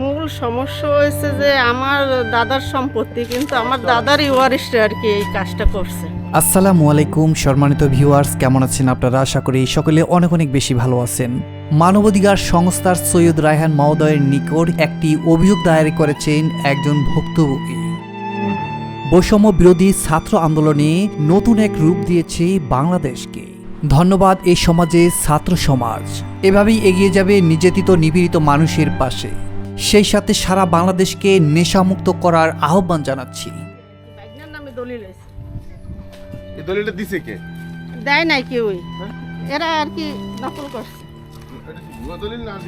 মূল সমস্যা হয়েছে যে আমার দাদার সম্পত্তি কিন্তু আমার দাদারই ওয়ারিশটা আর কি এই কাজটা করছে। আসসালামু আলাইকুম সম্মানিত ভিউয়ার্স কেমন আছেন আপনারা? আশা করি সকলে অনেক অনেক বেশি ভালো আছেন। মানবাধিকার সংস্থার সৈয়দ রায়হান মহোদয়ের নিকট একটি অভিযোগ দায়ের করেছেন একজন ভুক্তভোগী। বৈষম্য বিরোধী ছাত্র আন্দোলনে নতুন এক রূপ দিয়েছে বাংলাদেশকে। ধন্যবাদ এই সমাজে ছাত্র সমাজ। এভাবেই এগিয়ে যাবে নির্যাতিত নিপীড়িত মানুষের পাশে। সেই সাথে সারা বাংলাদেশকে নেশামুক্ত করার আহ্বান জানাচ্ছি। দলিলটা দিছে কে? দেয় নাই কেউই। এরা আর কি নকল করছে।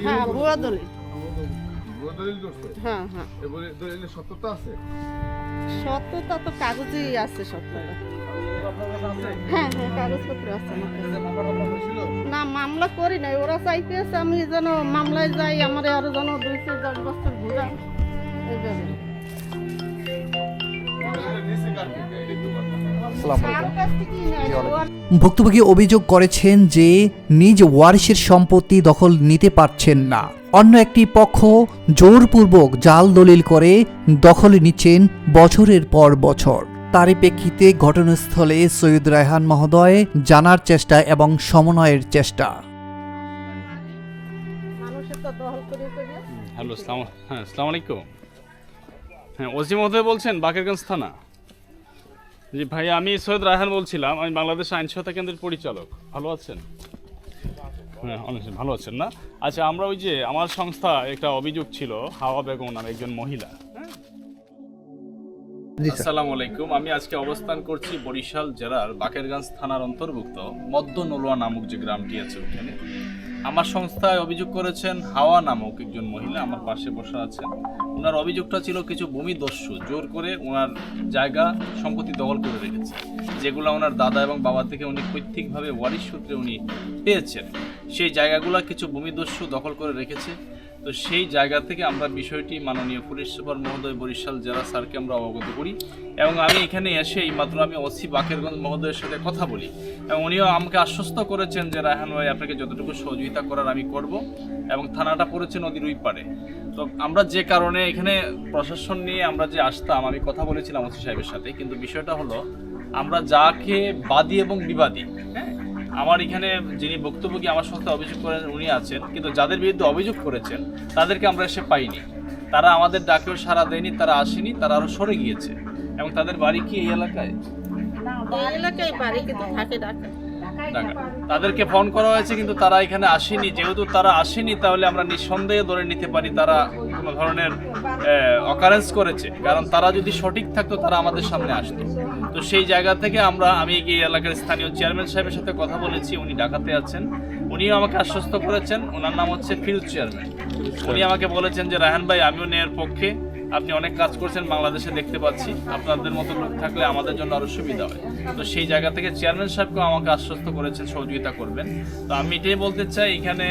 হ্যাঁ ভুয়া দলিল। হ্যাঁ হ্যাঁ। সত্যতা তো কাগজেই আছে সত্যতা। হ্যাঁ হ্যাঁ কাগজপত্র আছে না মামলা করি নাই ওরা চাইতেছে আমি যেন মামলায় যাই আমার আরও যেন দুই দশ বছর এইভাবে। ভুক্তভোগী অভিযোগ করেছেন যে নিজ ওয়ারিশের সম্পত্তি দখল নিতে পারছেন না। অন্য একটি পক্ষ জোরপূর্বক জাল দলিল করে দখলে নিচ্ছেন বছরের পর বছর। তারই প্রেক্ষিতে ঘটনাস্থলে সৈয়দ রায়হান মহোদয় জানার চেষ্টা এবং সমন্বয়ের চেষ্টা। হ্যালো সালাম হ্যাঁ আলাইকুম। হ্যাঁ ওসি মহোদয় বলছেন বাকেরগঞ্জ থানা। জি ভাই আমি সৈয়দ রায়হান বলছিলাম আমি বাংলাদেশ আইন সহায়তা কেন্দ্রের পরিচালক। ভালো আছেন? হ্যাঁ অনেক ভালো আছেন না? আচ্ছা আমরা ওই যে আমার সংস্থা একটা অভিযোগ ছিল হাওয়া বেগম নামে একজন মহিলা? আসসালামু আলাইকুম। আমি আজকে অবস্থান করছি বরিশাল জেলার বাকেরগঞ্জ থানার অন্তর্ভুক্ত মধ্য নলোয়া নামক যে গ্রামটি আছে ওখানে আমার সংস্থায় অভিযোগ করেছেন হাওয়া নামক একজন মহিলা আমার পাশে বসে আছেন। ওনার অভিযোগটা ছিল কিছু ভূমিদস্যু জোর করে ওনার জায়গা সম্পত্তি দখল করে রেখেছে, যেগুলো ওনার দাদা এবং বাবা থেকে উনি পৈতৃকভাবে ওয়ারিশ সূত্রে উনি পেয়েছেন। সেই জায়গাগুলো কিছু ভূমিদস্যু দখল করে রেখেছে। তো সেই জায়গা থেকে আমরা বিষয়টি মাননীয় পুলিশ সুপার মহোদয় বরিশাল জেলা স্যারকে আমরা অবগত করি এবং আমি এখানে এসে এই মাত্র আমি ওসি বাকেরগঞ্জ মহোদয়ের সাথে কথা বলি এবং উনিও আমাকে আশ্বস্ত করেছেন যে, রায়হান ভাই, আপনাকে যতটুকু সহযোগিতা করার আমি করব এবং থানাটা পড়েছে নদীর ওই পারে তো আমরা যে কারণে এখানে প্রশাসন নিয়ে আমরা যে আসতাম, আমি কথা বলেছিলাম ওসি সাহেবের সাথে, কিন্তু বিষয়টা হলো আমরা যাকে বাদী এবং বিবাদী হ্যাঁ আমার এখানে যিনি ভুক্তভোগী আমার সংস্থা অভিযোগ করেন উনি আছেন। কিন্তু যাদের বিরুদ্ধে অভিযোগ করেছেন তাদেরকে আমরা এসে পাইনি। তারা আমাদের ডাকেও সাড়া দেয়নি তারা আসেনি তারা আরও সরে গিয়েছে। এবং তাদের বাড়ি কি এই এলাকায়? তাদেরকে ফোন করা হয়েছে কিন্তু তারা এখানে আসেনি। যেহেতু তারা আসেনি তাহলে আমরা নিঃসন্দেহে ধরে নিতে পারি তারা কোনো ধরনের অকারেন্স করেছে। কারণ তারা যদি সঠিক থাকতো, তারা আমাদের সামনে আসতো। তো সেই জায়গা থেকে আমরা, আমি এই এলাকার স্থানীয় চেয়ারম্যান সাহেবের সাথে কথা বলেছি, উনি ঢাকাতে আছেন। উনিও আমাকে আশ্বস্ত করেছেন ওনার নাম হচ্ছে ফিরুজ চেয়ারম্যান উনি আমাকে বলেছেন যে রাহান ভাই, আমিও নেয়ার পক্ষে, আপনি অনেক কাজ করছেন, বাংলাদেশে দেখতে পাচ্ছি। আপনাদের মতো লোক থাকলে আমাদের জন্য আরও সুবিধা হয়। তো সেই জায়গা থেকে চেয়ারম্যান সাহেবকেও আমাকে আশ্বস্ত করেছেন, সহযোগিতা করবেন। তো আমি এটাই বলতে চাই, এখানে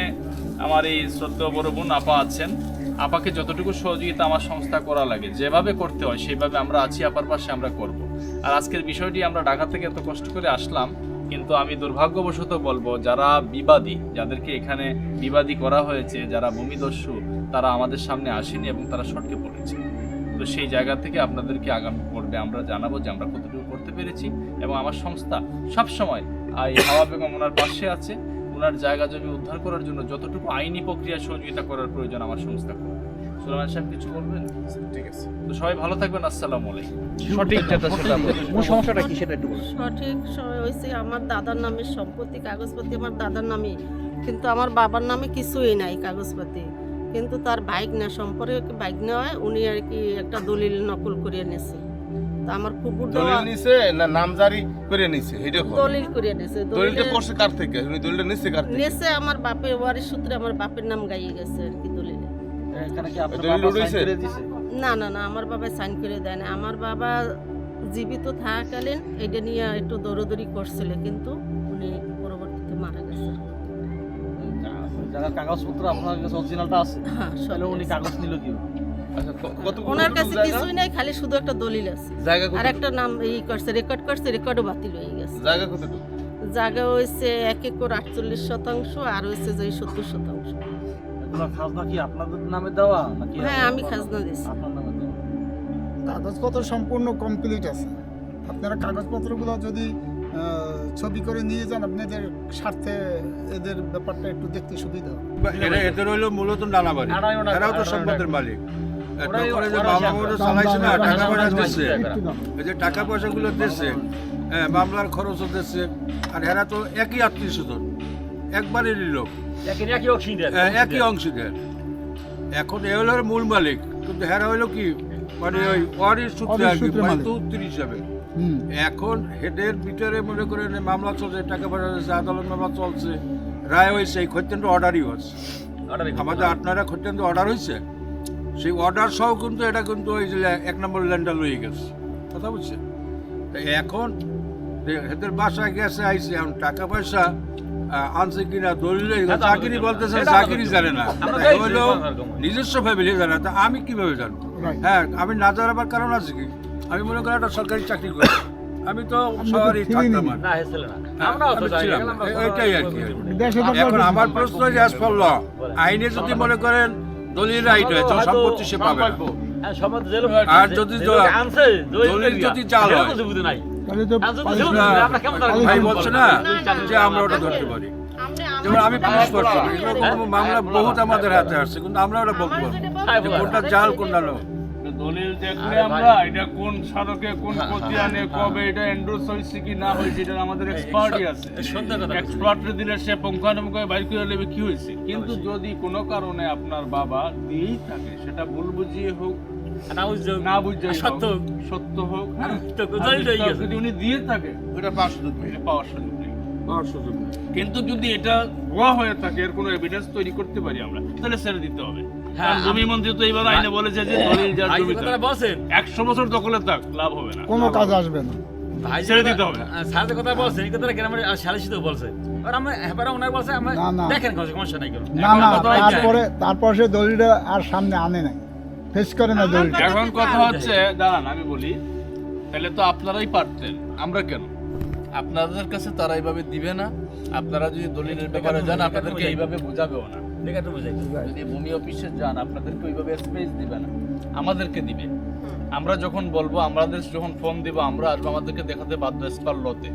আমার এই শ্রদ্ধ বড় বোন আপা আছেন। আপাকে যতটুকু সহযোগিতা আমার সংস্থা করা লাগে, যেভাবে করতে হয়, সেইভাবে আমরা আছি, আপার পাশে আমরা করব। আর আজকের বিষয়টি আমরা ঢাকা থেকে এত কষ্ট করে আসলাম, কিন্তু আমি দুর্ভাগ্যবশত বলব, যারা বিবাদী, যাদেরকে এখানে বিবাদী করা হয়েছে, যারা ভূমিদস্যু, তারা আমাদের সামনে আসেনি এবং তারা সটকে পড়েছে। তো সেই জায়গা থেকে আপনাদেরকে আগামী পর্বে আমরা জানাব যে আমরা কতটুকু করতে পেরেছি এবং আমার সংস্থা সবসময় এই হাওয়া বেগম ওনার পাশে আছে। ওনার জায়গা জমি উদ্ধার করার জন্য যতটুকু আইনি প্রক্রিয়া সহযোগিতা করার প্রয়োজন আমার সংস্থা করবে সুলেমান সাহেব কিছু বলবেন? ঠিক আছে। তো সবাই ভালো থাকবেন আসসালামু আলাইকুম। সঠিক যেটা সেটা মূল সমস্যাটা কি সেটা একটু সঠিক সময় হয়েছে আমার দাদার নামে সম্পত্তি কাগজপত্র আমার দাদার নামে। কিন্তু আমার বাবার নামে কিছুই নাই কাগজপত্র। কিন্তু তার বাইক না সম্পর্কে বাইক নেওয়ায় উনি আর কি একটা দলিল নকল করে এনেছে তা আমার কুকুর দলিল নিছে না নাম জারি করে নিছে? এটা দলিল করে এনেছে দলিলটা করছে কার থেকে? উনি দলিলটা নিছে কার থেকে? নেছে আমার বাপের ওয়ারিশ সূত্রে আমার বাপের নাম গাইয়ে গেছে আর কি দলিলে। না না না আমার বাবা সাইন করে দেয় না। আমার বাবা জীবিত থাকাকালীন এটা নিয়ে একটু দৌড়দৌড়ি করছিল কিন্তু উনি পরবর্তীতে মারা গেছে। যারা কাগজপত্র আপনার কাছে অরিজিনালটা আছে হ্যাঁ তাহলে উনি কাগজ নিল কি ওনার কাছে জায়গা? কিছুই নাই খালি শুধু একটা দলিল আছে। আর একটা নাম ই করছে রেকর্ড করছে রেকর্ডও বাতিল হয়ে গেছে। জায়গা কতটুকু জায়গা হয়েছে এক একর আটচল্লিশ শতাংশ আর হয়েছে যে সত্তর শতাংশ। খাজনা কি আপনাদের নামে দেওয়া নাকি হ্যাঁ আমি খাজনা দিছি। আপনার নামে দেওয়া? কাগজপত্র সম্পূর্ণ কমপ্লিট আছে। আপনারা কাগজপত্রগুলো যদি ছবি করে নিয়ে যান আপনাদের স্বার্থে এদের ব্যাপারটা একটু দেখতে সুবিধা হবে। এদের হইল মূলত ওনার- এরাও তো সম্পদের মালিক। করে যে মামলা সব- চালাইছে না দাম দাম টাকা পয়সা দিচ্ছে। এই যে টাকা পয়সাগুলো দিচ্ছে হ্যাঁ মামলার খরচও দিচ্ছে আর এরা তো একই আত্মীয় স্বজন একবারেরই লোক একই হ্যাঁ, একই অংশীদার এখন এ হলো মূল মালিক কিন্তু হেরা হইল কি? মানে ওই ওয়ারির সূত্রে আর কি হিসাবে। এখন হেডের ভিতরে মনে করেন মামলা চলছে টাকা পয়সা দিচ্ছে আদালত মামলা চলছে রায় হয়েছে এই খতিয়ানটা অর্ডারই হচ্ছে। আমাদের আপনারা খতিয়ান অর্ডার হয়েছে? সেই অর্ডার সহ কিন্তু এটা কিন্তু ওই যে এক নম্বর ল্যান্ডার লয়ে গেছে। কথা বুঝছেন তা এখন এদের বাসায় গেছে আইসে এখন টাকা পয়সা আনছে কিনা দলিল হ্যাঁ, চাকরি বলতেছে চাকরি জানে না। আমরা হলো নিজস্ব ফ্যামিলি জানে না। তা আমি কীভাবে জানব? হ্যাঁ আমি না জানাবার কারণ আছে কি? আমি মনে করি একটা সরকারি চাকরি করি। আমি তো ছিলেনই থাকতাম হ্যাঁ, এটাই আর কি। এখন আমার প্রশ্ন যে per আইনে যদি মনে করেন দলিল রাইট হয় তো সম্পত্তি সে পাবে। হ্যাঁ, আর যদি দলিল যদি চাল হয়। ভাই বলছে বলব? না যে আমরা ওটা ধরতে পারি। যেমন আমি পুলিশ করছি হ্যাঁ, এরকম মামলা বহুত আমাদের হাতে আসছে কিন্তু আমরা ওটা বলতে পারব কোনটা জাল কোনটা নয়। দলিল দেখলে আমরা এটা কোন সড়কে কোন খতিয়ানে কবে এটা এন্ডোর্স হয়েছে কি না হয়েছে এটা আমাদের এক্সপার্টই আছে। দিলে সে পুঙ্খানুপুঙ্খ বাইর করে নেবে কি হয়েছে? কিন্তু যদি কোনো কারণে আপনার বাবা দিয়েই থাকে সেটা ভুল বুঝিয়ে হোক না বুঝছ সত্য সত্য হোক হ্যাঁ, তো কোথায় রয়ে গেছে? যদি উনি দিয়ে থাকে ওটা পাঁচ সুযোগ নেই। এটা পাওয়ার সুযোগ নেই। পাওয়ার সুযোগ নেই। কিন্তু যদি এটা ভুয়া হয়ে থাকে এর কোনো এভিডেন্স তৈরি করতে পারি আমরা তাহলে ছেড়ে দিতে হবে। হ্যাঁ, জমি মন্ত্রী তো এইবার আইনে বলেছে যে দলিল যার জমি বলছেন একশো বছর দখলে থাক লাভ হবে না। কোনো কাজ আসবে না। ভাই ছেড়ে দিতে হবে। আহ, স্যার যে কথা বলছেন এই কথাটা গ্রামের বলছে। আর আমরা এবারে ওনার বলছে আমরা। দেখেন কোনো সমস্যা নাই না না তারপরে তারপর সে দলিলটা আর সামনে আনে নাই। ফেস করে না দলিলটা। এখন কথা হচ্ছে দাঁড়ান আমি বলি তাহলে তো আপনারাই পারতেন। আমরা কেন? আপনাদের কাছে তারা এইভাবে দিবে না? আপনারা যদি দলিলের ব্যাপারে যান আপনাদেরকে এইভাবে বোঝাবেও না। বুঝাই যদি ভূমি অফিসে যান আপনাদেরকে ওইভাবে স্পেস দিবে না। আমাদেরকে দিবে। আমরা যখন বলব আমাদের যখন ফোন দিব আমরা আসব আমাদেরকে দেখাতে বাধ্য স্পার লতে।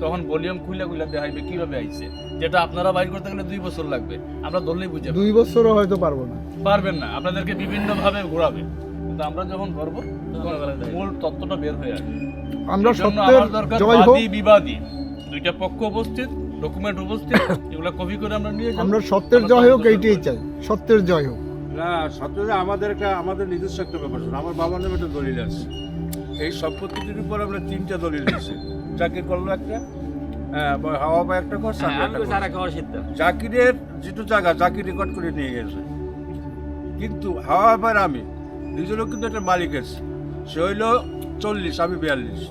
তখন ভলিউম খুলে খুলে দেখাইবে কীভাবে আইছে। যেটা আপনারা বাইর করতে গেলে দুই বছর লাগবে। আমরা ধরলেই বুঝে দুই বছরও হয়তো পারব না। পারবেন না। আপনাদেরকে বিভিন্ন ভাবে ঘোরাবে। কিন্তু আমরা যখন ধরবো তখন মূল তত্ত্বটা বের হয়ে আসবে। আমরা সত্যের জয় হোক। বিবাদী দুইটা পক্ষ উপস্থিত। ডকুমেন্ট উপস্থিত এগুলা কপি করে আমরা নিয়ে যাব। আমরা সত্যের জয় হোক এইটাই চাই। সত্যের জয় হোক। না সত্যি আমাদের একটা আমাদের নিজস্ব একটা ব্যাপার আমার বাবার নামে একটা দলিল আছে। এই সম্পত্তিটির উপর আমরা তিনটা দলিল দিয়েছি। জাকির করল একটা হ্যাঁ হাওয়া বা একটা কথা সিদ্ধ জাকিরের যেটু জায়গা জাকির রেকর্ড করে নিয়ে গেছে। কিন্তু হাওয়া আবার আমি দুজনও কিন্তু একটা মালিক আছে। সে হইল চল্লিশ আমি বিয়াল্লিশ।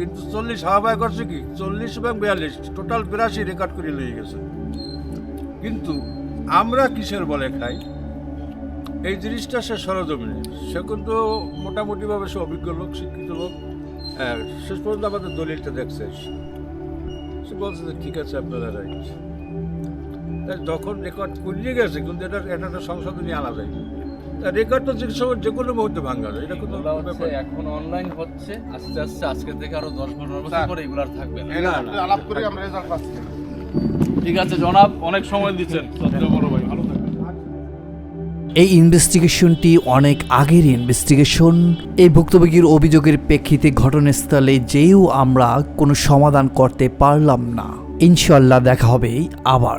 কিন্তু চল্লিশ হাওয়া করছে কি? চল্লিশ এবং বিয়াল্লিশ টোটাল বিরাশি রেকর্ড করে নিয়ে গেছে। কিন্তু আমরা কিসের বলে খাই? এই জিনিসটা সে সরজমিনে। সে কিন্তু মোটামুটিভাবে সে অভিজ্ঞ লোক শিক্ষিত লোক। হ্যাঁ, শেষ পর্যন্ত আমাদের দলিলটা দেখছে। সে বলছে যে ঠিক আছে আপনারা রাইট। যখন রেকর্ড করিয়ে গেছে কিন্তু এটা এটা সংশোধনী আনা যায় রেকর্ড তো যে কোনো মুহূর্তে ভাঙা যায়। এটা কোনো ব্যাপার এখন অনলাইন হচ্ছে আস্তে আস্তে আজকে থেকে আরও দশ পনেরো বছর পরে এগুলো আর থাকবে না। আলাপ করে আমরা রেজাল্ট পাচ্ছি। ঠিক আছে জনাব অনেক সময় দিচ্ছেন। শ্রদ্ধেয় বড় ভাই ভালো এই ইনভেস্টিগেশনটি অনেক আগের ইনভেস্টিগেশন এই ভুক্তভোগীর অভিযোগের প্রেক্ষিতে ঘটনাস্থলে যেও আমরা কোনো সমাধান করতে পারলাম না। ইনশাল্লাহ দেখা হবে আবার।